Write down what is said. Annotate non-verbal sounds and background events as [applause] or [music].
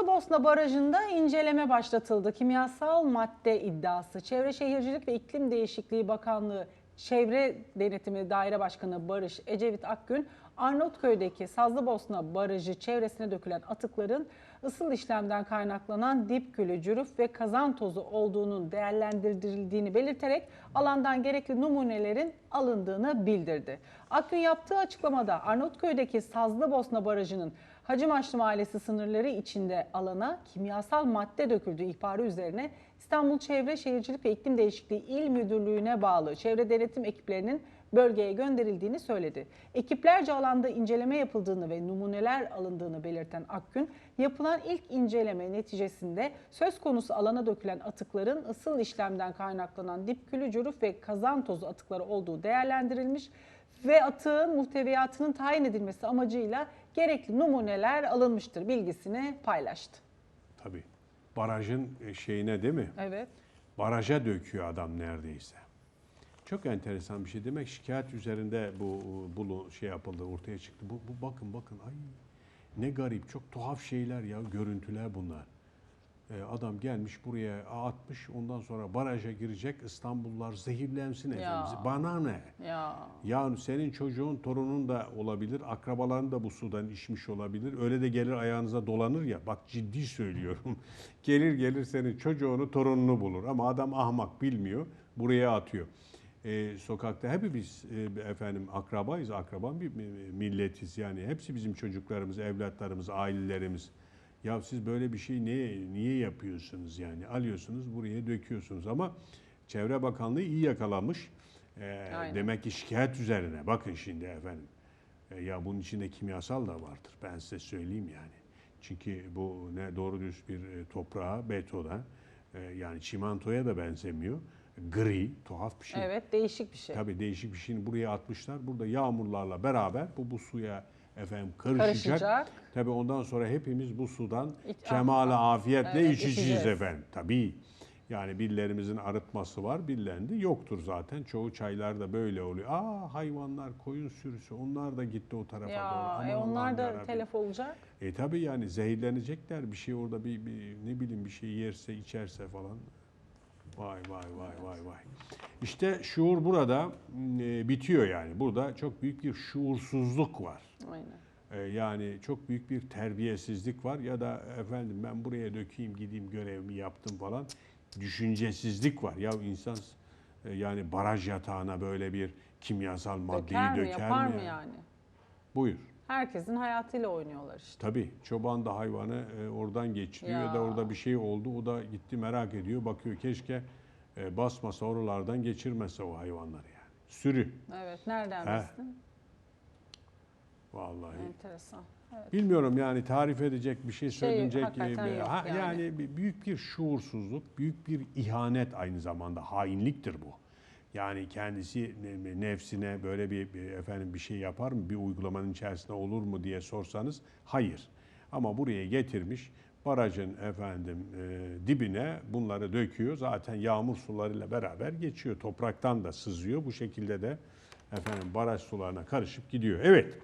Sazlıbosna Barajı'nda inceleme başlatıldı. Kimyasal madde iddiası. Çevre Şehircilik ve İklim Değişikliği Bakanlığı Çevre Denetimi Daire Başkanı Barış Ecevit Akgün, Arnavutköy'deki Sazlıbosna Barajı çevresine dökülen atıkların ısıl işlemden kaynaklanan dip külü, cürüf ve kazan tozu olduğunun değerlendirildiğini belirterek alandan gerekli numunelerin alındığını bildirdi. Akgün yaptığı açıklamada Arnavutköy'deki Sazlıbosna Barajı'nın Hacımaşlı Mahallesi sınırları içinde alana kimyasal madde döküldüğü ihbarı üzerine İstanbul Çevre Şehircilik ve İklim Değişikliği İl Müdürlüğü'ne bağlı çevre denetim ekiplerinin bölgeye gönderildiğini söyledi. Ekiplerce alanda inceleme yapıldığını ve numuneler alındığını belirten Akgün, yapılan ilk inceleme neticesinde söz konusu alana dökülen atıkların ısıl işlemden kaynaklanan dip külü, cürüf ve kazan tozu atıkları olduğu değerlendirilmiş ve atığın muhteviyatının tayin edilmesi amacıyla gerekli numuneler alınmıştır bilgisini paylaştı. Tabii. Barajın e, şeyine değil mi? Evet. Baraja döküyor adam neredeyse. Çok enteresan bir şey. Demek şikayet üzerinde bu bunu şey yapıldı, ortaya çıktı. Bu, bu bakın bakın ay ne garip, çok tuhaf şeyler ya, görüntüler bunlar. Ee, adam gelmiş buraya atmış, ondan sonra baraja girecek, İstanbullular zehirlensin efendim. Bana ne? Ya Ya senin çocuğun, torunun da olabilir, akrabaların da bu sudan içmiş olabilir. Öyle de gelir ayağınıza dolanır ya. Bak ciddi söylüyorum. [laughs] gelir gelir senin çocuğunu, torununu bulur. Ama adam ahmak bilmiyor, buraya atıyor. Ee, sokakta hepimiz e, efendim akrabayız, akraban bir milletiz yani. Hepsi bizim çocuklarımız, evlatlarımız, ailelerimiz. Ya siz böyle bir şey niye niye yapıyorsunuz yani? Alıyorsunuz buraya döküyorsunuz ama Çevre Bakanlığı iyi yakalamış. Aynen. demek ki şikayet üzerine. Bakın şimdi efendim. E, ya bunun içinde kimyasal da vardır. Ben size söyleyeyim yani. Çünkü bu ne doğru düz bir e, toprağa, betona e, yani çimentoya da benzemiyor. Gri, tuhaf bir şey. evet değişik bir şey. Tabii değişik bir şeyini buraya atmışlar. Burada yağmurlarla beraber bu bu suya efendim karışacak. Karışacak. Tabii ondan sonra hepimiz bu sudan İç- kemale afiyetle Evet, içeceğiz içeceğiz. efendim. Tabii. Yani birilerimizin arıtması var, birilerinde yoktur zaten. Çoğu çaylarda böyle oluyor. Aa hayvanlar, koyun sürüsü onlar da gitti o tarafa doğru. Ya Aman e, onlar da yarabbim. telef olacak. E tabii yani zehirlenecekler bir şey orada bir, bir ne bileyim bir şey yerse içerse falan. Vay vay vay vay vay. İşte şuur burada e, bitiyor yani. Burada çok büyük bir şuursuzluk var. Aynen. E, yani çok büyük bir terbiyesizlik var ya da efendim ben buraya dökeyim gideyim görevimi yaptım falan. Düşüncesizlik var. Ya insan e, yani baraj yatağına böyle bir kimyasal maddeyi Döker mi, yapar mı ya? yani? Buyur. Herkesin hayatıyla oynuyorlar işte. Tabii çoban da hayvanı e, oradan geçiriyor ya. Ya. da orada bir şey oldu o da gitti merak ediyor bakıyor keşke e, basmasa oralardan geçirmese o hayvanları yani. Sürü Evet, nereden He. bilsin? vallahi. Enteresan. Evet. Bilmiyorum yani tarif edecek bir şey hakikaten e, yok ha- yani. yani büyük bir şuursuzluk, büyük bir ihanet aynı zamanda hainliktir bu. Yani kendisi ne- nefsine böyle bir, bir efendim bir şey yapar mı? Bir uygulamanın içerisinde olur mu diye sorsanız hayır. Ama buraya getirmiş barajın efendim e, dibine bunları döküyor. Zaten yağmur sularıyla beraber geçiyor. Topraktan da sızıyor. Bu şekilde de efendim baraj sularına karışıp gidiyor. Evet.